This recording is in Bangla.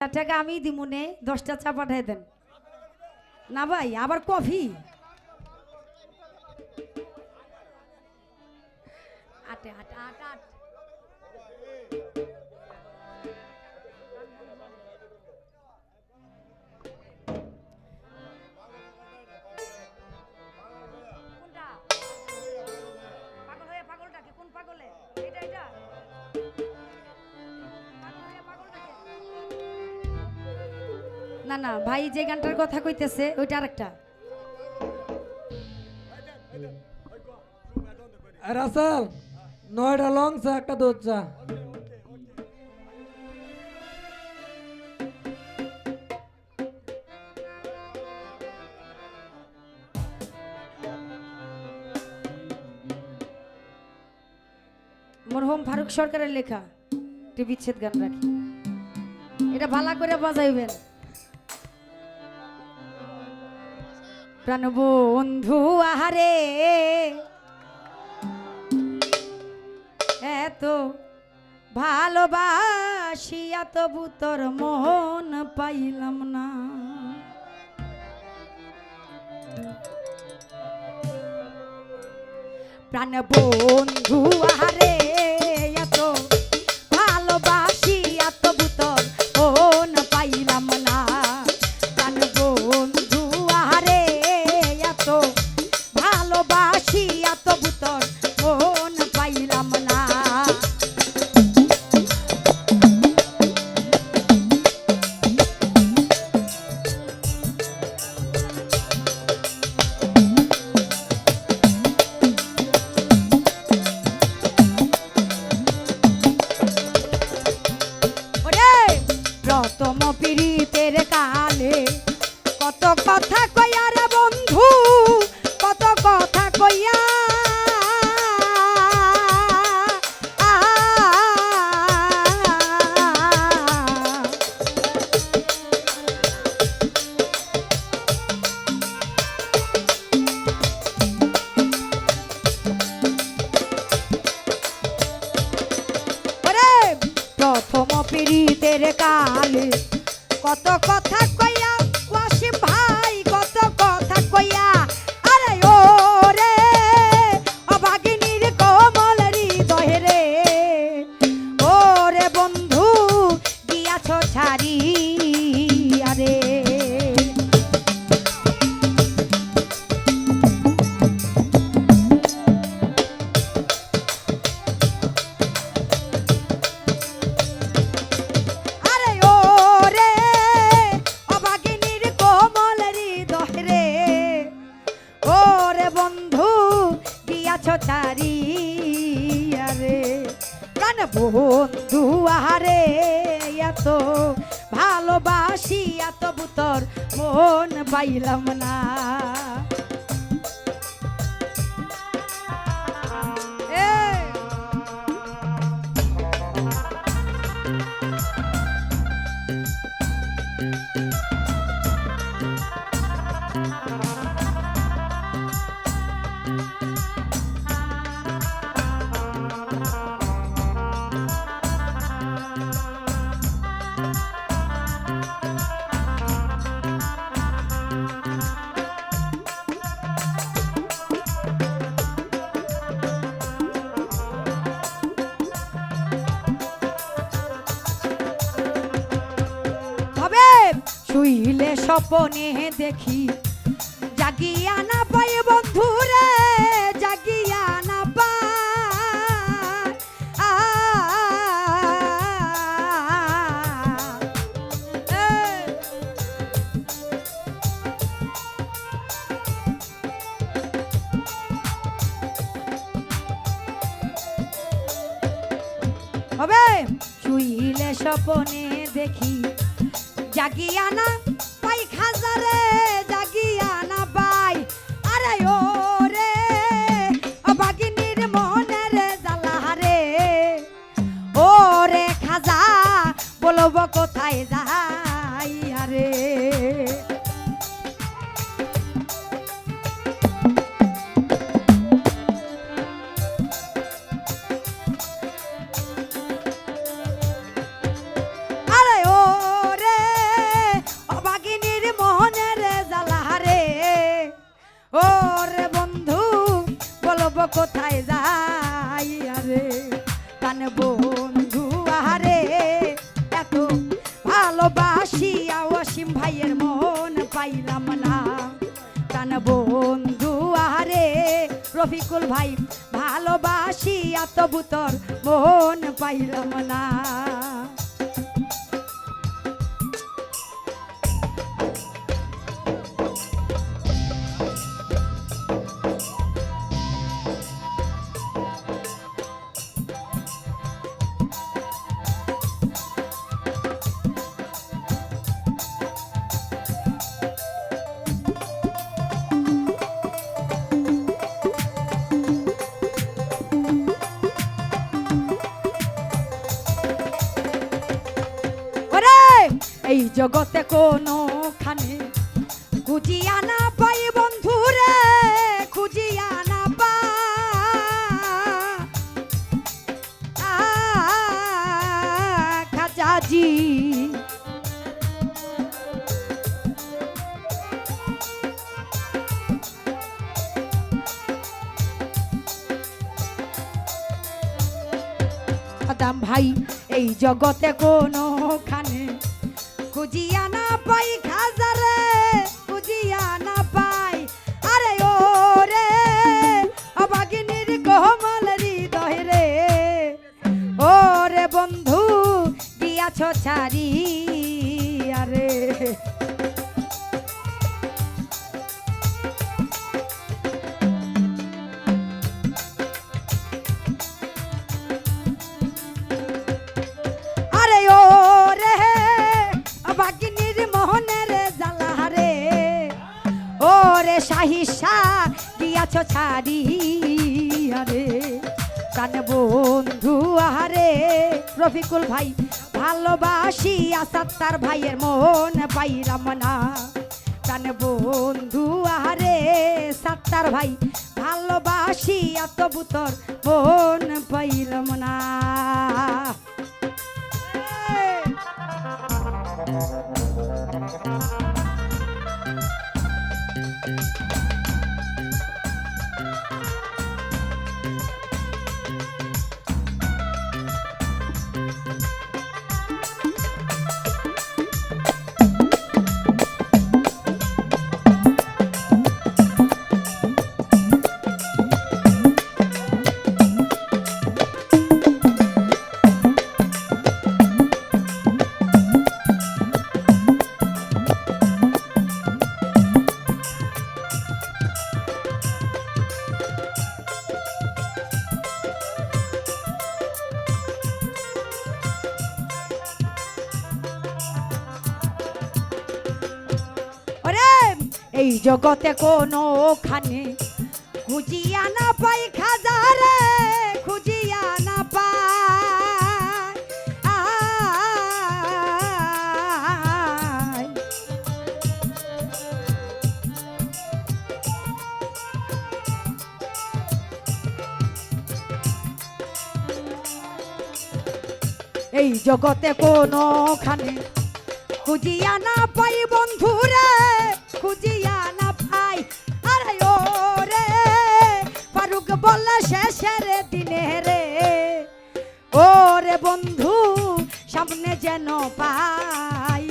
টাকা আমি দিমুনে দশটা চা পাঠাই দেন। না ভাই, আবার কফি? আটে, আট আট আট। না না ভাই যে গানটার কথা কইতেছে ওইটা আরেকটা। রাসেল নয়টা লং চা একটা দুধ চা। মরহুম ফারুক সরকারের লেখা একটি বিচ্ছেদ গান রাখি। এটা ভালা করে বাজাইবেন। প্রাণ বন্ধু আহারে। এত ভালোবাসিয়া তবু তোর মন পাইলাম না। প্রাণ বন্ধু আহারে। কালে কত কথা আহারে এত ভালোবাসি এত বুতর মন পাইলাম না। শুইলে স্বপনে দেখি জাগিয়া না পাই বন্ধুরে জাগিয়া না। হবে শুইলে স্বপনে দেখি জাগিয়া না পাই খাজারে জাগিয়া না পাই আরে ও রে অবাগিনীর মনের জ্বালা ও রে খাজা, বলব কোথায় যাই আরে? কোথায় যাই? আরে কান বন্ধু আহারে এত ভালোবাসিয়া অসীম ভাইয়ের মন পাইলাম না। কান বন্ধু আহারে রফিকুল ভাই ভালোবাসিয়া তবু তোর মন পাইলাম না। এই জগতে কোনো খানে খুঁজিয়া না পাই বন্ধু রে, খুঁজিয়া না আদাম ভাই, এই জগতে কোনো খানে খুঁজিয়া না পাই খাজারে, খুঁজিয়া না পাই। আরে ও রে অবাগিনীর কোমল হৃদয় বন্ধু দিয়াছ ছাড়ি আরে দিয়াছ ছাড়ি আরে কান বন্ধু, আহারে, রফিকুল ভাই, ভালোবাসি আসাদ তার ভাইয়ের মন পাইলাম না। কান বন্ধু, আহারে সাত্তার ভাই, ভালোবাসি এত বুতর মন পাইলাম না। ওরে এই জগতে কোনো খানে খুঁজিয়া না পাই খাজারে, খুঁজিয়া না পাই। এই জগতে কোনো খানে খুঁজিয়া না পাই বন্ধু রে খুঁজিয়া না পাই। আরে ও রে ফারুক বলে শেষের দিনে রে। ও রে বন্ধু, সামনে যেন পাই